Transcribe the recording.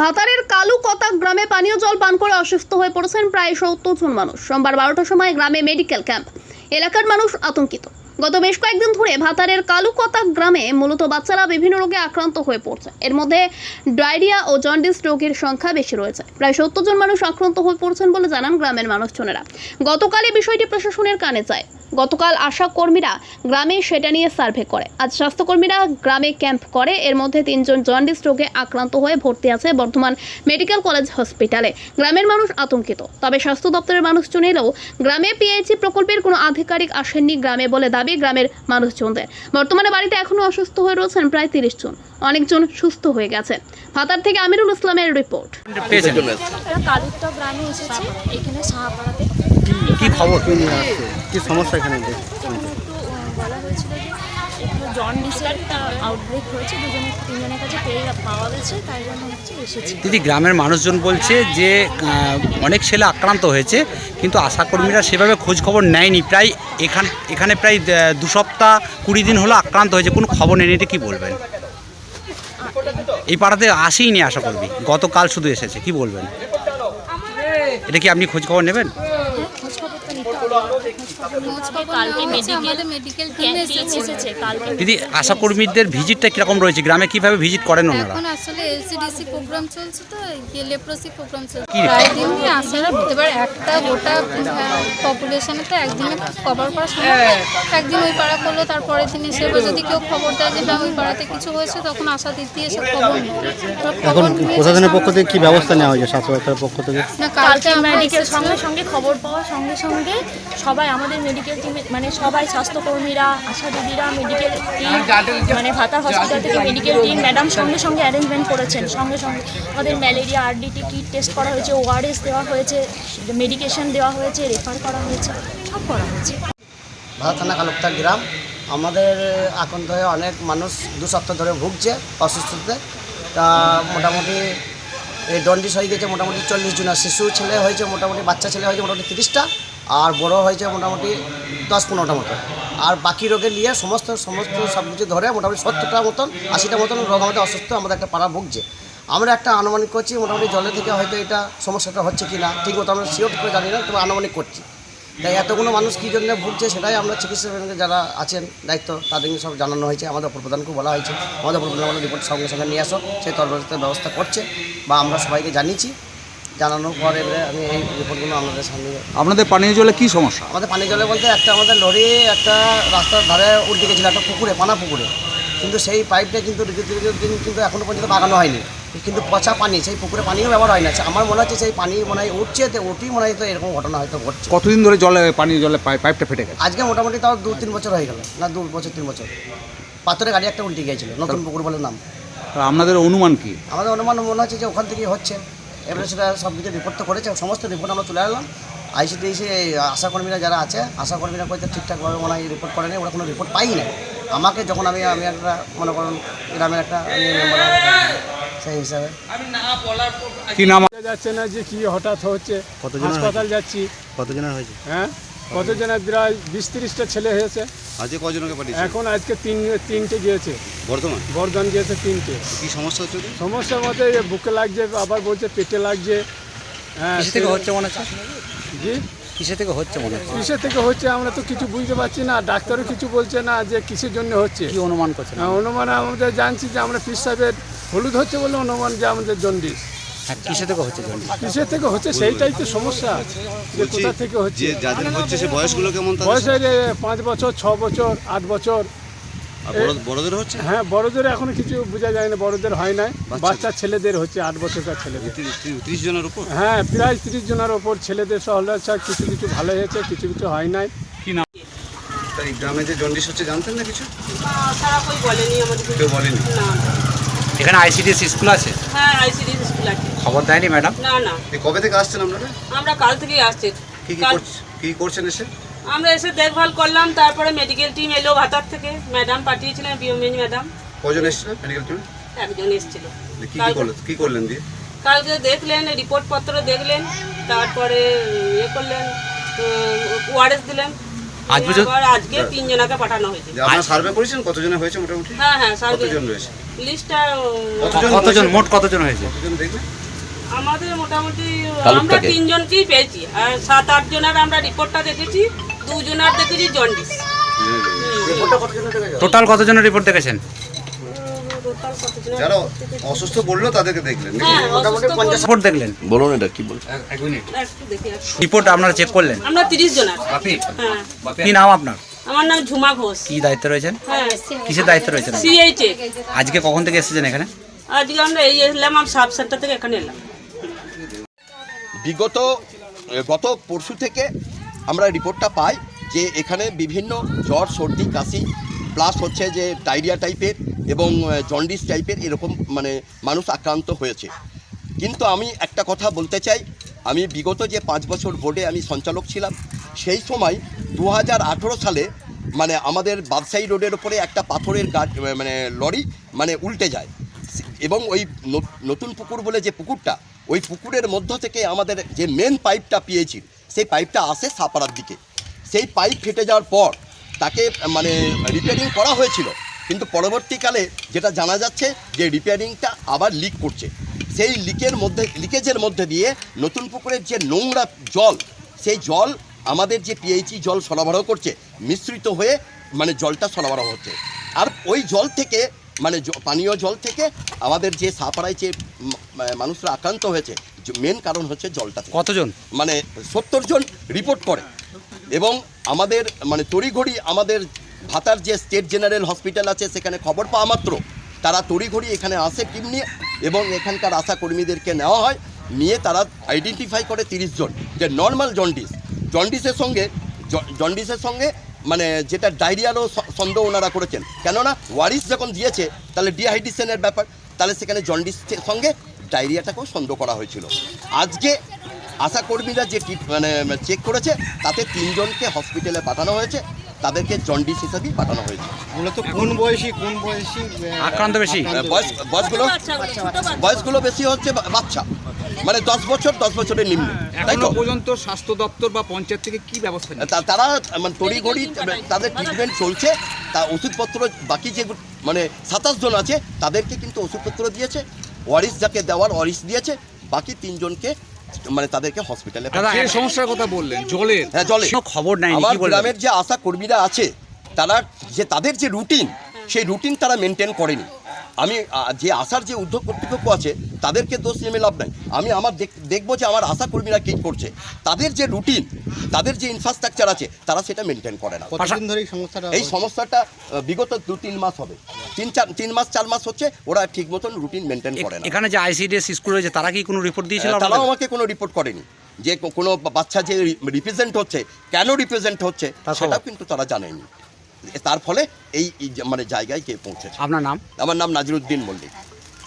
ভাতারের কালু কতাক গ্রামে পানীয় জল পান করে অসুস্থ হয়ে পড়েছেন প্রায় সত্তর জন মানুষ। সোমবার বারোটার সময় গ্রামে মেডিকেল ক্যাম্প। এলাকার মানুষ আতঙ্কিত। গত বেশ কয়েকদিন ধরে ভাতারের কালু কতাক গ্রামে মূলত বাচ্চারা বিভিন্ন রোগে আক্রান্ত হয়ে পড়ছে। এর মধ্যে ডায়রিয়া ও জন্ডিস রোগের সংখ্যা বেশি রয়েছে। প্রায় সত্তর জন মানুষ আক্রান্ত হয়ে পড়ছেন বলে জানান গ্রামের মানুষজনেরা। গতকাল এই বিষয়টি প্রশাসনের কানে যায়। গতকাল আশা কর্মীরা গ্রামে সেটা নিয়ে সার্ভে করে। আজ স্বাস্থ্যকর্মীরা গ্রামে ক্যাম্প করে। এর মধ্যে তিনজন জন্ডিস রোগে আক্রান্ত হয়ে ভর্তি আছে বর্তমান মেডিকেল কলেজ হসপিটালে। গ্রামের মানুষ আতঙ্কিত। তবে স্বাস্থ্য দপ্তরের মানুষজন এলেও গ্রামে পিএইচি প্রকল্পের কোনো আধিকারিক আসেননি গ্রামে বলে দাবি গ্রামের মানুষজনদের। বর্তমানে বাড়িতে এখনও অসুস্থ হয়ে রয়েছেন প্রায় তিরিশ জন। অনেকজন সুস্থ হয়ে গেছে। ভাতার থেকে আমিরুল ইসলামের রিপোর্ট। কালুরটা গ্রামে এসেছে। এখানে সাহাপাড়াতে কি খবর? কি নিয়ে আসছে? কি সমস্যা এখানে? বলা হয়েছিল যে জন্ডিসের একটা আউটব্রেক হয়েছে দুজনে তিনজনের কাছে পেয়ে পাওয়া গেছে তাই জন্য হচ্ছে এসেছে। দিদি গ্রামের মানুষজন বলছে যে অনেক ছেলে আক্রান্ত হয়েছে কিন্তু আশাকর্মীরা সেভাবে খোঁজ খবর নেয়নি। প্রায় এখান এখানে প্রায় দু সপ্তাহ কুড়ি দিন হলো আক্রান্ত হয়েছে কোনো খবর নেই এটা কি বলবেন? এই পাড়াতে আসেইনি আশাকর্মী গতকাল শুধু এসেছে কি বলবেন? এটা কি আপনি খোঁজ খবর নেবেন খোঁজ খবর তো নিতে হবে খোঁজ খবর কালকে মেডিকেল মেডিকেল টিম এসেছে কালকে দিদি আশাকর্মীদের ভিজিটটা কীরকম রয়েছে? গ্রামে কীভাবে ভিজিট করেন ওনারা? এখন আসলে এলসিডিসি প্রোগ্রাম চলছে তো লেপ্রোসি প্রোগ্রাম চলছে। প্রায় দিনই আসে না এবার একটা গোটা পপুলেশনে তো একদিনে কভার করা সম্ভব একদিন ওই পাড়া করল তারপরের দিন এসে এবার যদি কেউ খবর দেয় যে ওই পাড়াতে কিছু হয়েছে তখন আশা দিতে এসে খবর এখন প্রশাসনের পক্ষ থেকে কি ব্যবস্থা নেওয়া হয়েছে স্বাস্থ্য দপ্তরের পক্ষ থেকে? না কালকে মেডিকেল সঙ্গে সঙ্গে খবর পাওয়ার সঙ্গে সঙ্গে সবাই আমাদের মেডিকেল টিমে মানে সবাই স্বাস্থ্যকর্মীরা আশা দিদিরা মেডিকেল টিম মানে ভাতার হসপিটাল থেকে মেডিকেল টিম ম্যাডাম সঙ্গে সঙ্গে অ্যারেঞ্জমেন্ট করেছেন। সঙ্গে সঙ্গে আমাদের ম্যালেরিয়া, আরডিটি কিট টেস্ট করা হয়েছে ওআরএস দেওয়া হয়েছে, মেডিকেশন দেওয়া হয়েছে, রেফার করা হয়েছে, সব করা হয়েছে। ভারত থানা কালুক্তা গ্রাম। আমাদের আক্রান্ত হয়ে অনেক মানুষ দু সপ্তাহ ধরে ভুগছে অসুস্থতে। তা মোটামুটি এই ডন্ডিস হয়ে গেছে মোটামুটি চল্লিশ জন শিশু ছেলে হয়েছে, মোটামুটি বাচ্চা ছেলে হয়েছে, মোটামুটি তিরিশটা। আর বড় হয়েছে মোটামুটি দশ পনেরোটা মতো। আর বাকি রোগে নিয়ে সমস্ত সমস্ত সব কিছু ধরে মোটামুটি সত্তরটা মতন, আশিটা মতন রোগ আমাদের অসুস্থ, আমাদের একটা পাড়া ভুগছে। আমরা একটা আনুমানিক করছি, মোটামুটি জলে থেকে হয়তো এটা সমস্যাটা হচ্ছে কি না ঠিক মতো আমরা শিওর করে জানি না, তবে আনুমানিক করছি। তাই এতগুলো মানুষ কী জন্য ভুগছে সেটাই আমরা চিকিৎসা যারা আছেন, দায়িত্ব তাদেরকে সব জানানো হয়েছে, আমাদের প্রধানকে বলা হয়েছে। আমাদের প্রধান আমাদের রিপোর্ট সঙ্গে সঙ্গে নিয়ে আসো সেই তরবরিতে ব্যবস্থা করছে, বা আমরা সবাইকে জানিয়েছি। জানানোর পর এবারে আমি এই রিপোর্টগুলো আমাদের সামনে আপনাদের পানীয় জলে কি সমস্যা? আমাদের পানীয় জলে বলতে একটা আমাদের লরি একটা রাস্তার ধারে উল্টে গেছিল একটা পুকুরে পানা পুকুরে। কিন্তু সেই পাইপটা কিন্তু দিন কিন্তু এখনও পর্যন্ত বাগানো হয়নি। কিন্তু পচা পানি সেই পুকুরে পানিও ব্যবহার হয় না। আমার মনে হচ্ছে সেই পানি মনে হয় উঠছে তো উঠেই মনে হয় তো এরকম ঘটনা হয়তো ঘটছে। কতদিন ধরে জলে পানি জলে পাইপটা ফেটে গেছে? আজকে মোটামুটি তাও দু তিন বছর হয়ে গেল। না দু বছর তিন বছর। পাথরে গাড়ি একটা উল্টে গিয়েছিল নতুন পুকুর বলে নাম। আপনাদের অনুমান কি? আমাদের অনুমান মনে হচ্ছে যে ওখান থেকেই হচ্ছে। এবারে সেটা সব কিছু রিপোর্ট তো করেছে সমস্ত রিপোর্ট আমরা তুলে আনলাম। আইসিডিসি আশাকর্মীরা যারা আছে আশাকর্মীরা কয়েকটা ঠিকঠাকভাবে মনে হয় রিপোর্ট করেনি ওরা কোনো রিপোর্ট পাই না আমাকে যখন আমি আমি একটা মনে করুন গ্রামের একটা আমি মেম্বার সেই হিসাবে। কি নাম? যাচ্ছে না যে কি হঠাৎ হচ্ছে কতজন হাসপাতাল যাচ্ছি। কতজনের হয়েছে? হ্যাঁ? কতজনের প্রায় বিশ তিরিশটা ছেলে হয়েছে। আজকে কজনকে পাঠিয়েছে এখন আজকে তিন তিনটে গিয়েছে। বর্ধমান? বর্ধমান গিয়েছে তিনটে। কি সমস্যা হচ্ছে? সমস্যার মধ্যে এ বুকে লাগছে আবার বলছে পেটে লাগছে। হ্যাঁ কিসে থেকে হচ্ছে মনে হচ্ছে? জি? কিসে থেকে হচ্ছে মনে হচ্ছে? কিসের থেকে হচ্ছে আমরা তো কিছু বুঝতে পারছি না ডাক্তারও কিছু বলছে না যে কিসের জন্য হচ্ছে। কি অনুমান করছে হ্যাঁ, অনুমান আমাদের জানছি যে আমরা পিস সাহেবের হলুদ হচ্ছে বলে অনুমান যে আমাদের জন্ডিস। হ্যাঁ কিসে থেকে হচ্ছে থেকে হচ্ছে? সেইটাই তো সমস্যা। যে বলছি, কোথা থেকে হচ্ছে? যে যাদের হচ্ছে সে বয়সগুলো কেমন তাদের বয়স হয়ে পাঁচ বছর ছ বছর আট বছর। আর বড়- বড়দের হচ্ছে? হ্যাঁ বড়দের এখনও কিছু বোঝা যায় না বড়দের হয়? বাচ্চা ছেলেদের হচ্ছে আট বছরকার ছেলেদের। তিরিশ- তিরিশ- তিরিশ জনের উপর? হ্যাঁ প্রায় তিরিশ জনের ওপর ছেলেদের সহলসা কিছু কিছু ভালো হয়েছে কিছু কিছু হয় নাই। তাই গ্রামে যে জন্ডিস হচ্ছে জানতেন না কিছু? তারা কই বলেনি আমাদের কেউ বলেনি? এখানে আইসিডিএস স্কুল আছে? হ্যাঁ আইসিডি স্কুল আছে। খবর দেয়নি ম্যাডাম? না না। এই কবে থেকে আসছেন আপনারা? আমরা কাল থেকেই আসছি। কি কি কাল করছ- কি কি করছেন এসে? আমরা এসে দেখভাল করলাম তারপরে মেডিকেল টিম এলো ভাতার থেকে। ম্যাডাম পাঠিয়েছিলেন বিওমেনি ম্যাডাম। কজন এসেছিলেন মেডিকেল টিমে একজন এসেছিল। কি কি করলেন কি করলেন দিয়ে? কালকে দেখলেন রিপোর্টপত্র দেখলেন তারপরে ইয়ে করলেন ওআরএস দিলেন। আজ পর্যন্ত আবার আজকে তিনজনাকে পাঠানো হয়েছে। যে আপনারা সার্ভে করেছেন কতজনে হয়েছে মোটামুটি? হ্যাঁ হ্যাঁ সার্ভে কতজন রয়েছে? লিস্টটা কতজন কতজন? হয়েছে? মোট কতজন হয়েছে? কতজন দেখলেন? আমাদের মোটামুটি আমরা তিনজনকেই পেয়েছি। আর সাত আট জনের আমরা রিপোর্টটা দেখেছি দুজনের দেখেছি জন্ডিস। টোটাল কতজনের রিপোর্ট দেখেছেন? যারা অসুস্থ বলল তাদেরকে দেখলেন। হ্যাঁ মোটামুটি পঞ্চাশ রিপোর্ট দেখলেন? বলুন এটা কি বলুন একটু দেখে রিপোর্ট আপনারা চেক করলেন? আমরা তিরিশ জনের। হ্যাঁ। কি নাম আপনার? আমার নাম ঝুমা ঘোষ। কি দায়িত্বে রয়েছেন? হ্যাঁ। কিসের দায়িত্বে রয়েছেন? আজকে কখন থেকে এসেছেন এখানে? আজকে আমরা এই এলাম আমি সাব সেন্টার থেকে এখানে এলাম। বিগত গত পরশু থেকে আমরা রিপোর্টটা পাই যে এখানে বিভিন্ন জ্বর, সর্দি, কাশি, প্লাস হচ্ছে যে ডায়রিয়া টাইপের এবং জন্ডিস টাইপের এরকম মানে মানুষ আক্রান্ত হয়েছে। কিন্তু আমি একটা কথা বলতে চাই, আমি বিগত যে পাঁচ বছর বোর্ডে আমি সঞ্চালক ছিলাম, সেই সময় দু হাজার আঠেরো সালে মানে আমাদের বাদশাহী রোডের ওপরে একটা পাথরের গাড়ি মানে লরি মানে উল্টে যায়। এবং ওই নতুন পুকুর বলে যে পুকুরটা ওই পুকুরের মধ্য থেকে আমাদের যে মেন পাইপটা পেয়েছি, সেই পাইপটা আসে সাপাড়ার দিকে। সেই পাইপ ফেটে যাওয়ার পর তাকে মানে রিপেয়ারিং করা হয়েছিল। কিন্তু পরবর্তীকালে যেটা জানা যাচ্ছে যে রিপেয়ারিংটা আবার লিক করছে। সেই লিকের মধ্যে লিকেজের মধ্যে দিয়ে নতুন পুকুরের যে নোংরা জল, সেই জল আমাদের যে পিএইচই জল সরবরাহ করছে, মিশ্রিত হয়ে মানে জলটা সরবরাহ হচ্ছে। আর ওই জল থেকে মানে পানীয় জল থেকে আমাদের যে সাপাড়ায় যে মানুষরা আক্রান্ত হয়েছে মেন কারণ হচ্ছে জলটা কতজন? মানে সত্তর জন রিপোর্ট করে। এবং আমাদের মানে তড়িঘড়ি আমাদের ভাতার যে স্টেট জেনারেল হসপিটাল আছে সেখানে খবর পাওয়া মাত্র। তারা তড়িঘড়ি এখানে আসে টিম নিয়ে এবং এখানকার আশা কর্মীদেরকে নেওয়া হয়। নিয়ে তারা আইডেন্টিফাই করে তিরিশ জন। যে নর্মাল জন্ডিস জন্ডিসের সঙ্গে জন্ডিসের সঙ্গে মানে যেটা ডায়রিয়ারও সন্দেহ ওনারা করেছেন। কেননা ওয়ারিস যখন দিয়েছে, তাহলে ডিহাইড্রেশনের ব্যাপার, তাহলে সেখানে জন্ডিস সঙ্গে ডায়রিয়াটাকেও সন্দেহ করা হয়েছিল। আজকে আশাকর্মীরা যে মানে চেক করেছে, তাতে তিনজনকে হসপিটালে পাঠানো হয়েছে। তাদেরকে জন্ডিস হিসাবেই পাঠানো হয়েছে। মূলত কোন বয়সী কোন বয়সী আক্রান্ত বেশি? বয়স বয়সগুলো। বয়সগুলো বেশি হচ্ছে বাচ্চা। মানে দশ বছর দশ বছরের নিম্ন। তাই তো? পর্যন্ত স্বাস্থ্য দপ্তর বা পঞ্চায়েত থেকে কি ব্যবস্থা তারা মানে তড়িঘড়ি তাদের ট্রিটমেন্ট চলছে। তা ওষুধপত্র বাকি যে মানে সাতাশ জন আছে তাদেরকে কিন্তু ওষুধপত্র দিয়েছে। ওয়ারিস যাকে দেওয়ার ওয়ারিস দিয়েছে। বাকি তিনজনকে মানে তাদেরকে হসপিটালে যে সমস্যার কথা বললেন জলের। হ্যাঁ জলে খবর নাই আমার গ্রামের যে আশা কর্মীরা আছে তারা যে তাদের যে রুটিন সেই রুটিন তারা মেনটেন করেনি। আমি যে আশার যে উদ্যোগ কর্তৃপক্ষ আছে তাদেরকে দোষ নেমে লাভ নাই। আমি আমার দেখ- দেখব যে আমার আশা কর্মীরা কী করছে। তাদের যে রুটিন তাদের যে ইনফ্রাস্ট্রাকচার আছে তারা সেটা মেনটেন করে না। এই সমস্যাটা এই সমস্যাটা আহ, বিগত দু তিন মাস হবে। তিন চার তিন মাস চার মাস হচ্ছে ওরা ঠিক মতন রুটিন মেনটেন করে না। এখানে যে আইসিডিএস স্কুল রয়েছে তারা কি কোনো রিপোর্ট দিয়েছিল তারাও আমাকে কোনো রিপোর্ট করেনি। যে কোনো বাচ্চা যে রিপ্রেজেন্ট হচ্ছে কেন রিপ্রেজেন্ট হচ্ছে তার সেটাও কিন্তু তারা জানেনি। তার ফলে এই মানে জায়গায় গিয়ে পৌঁছেছে। আপনার নাম? আমার নাম নাজিরুদ্দিন মল্লিক।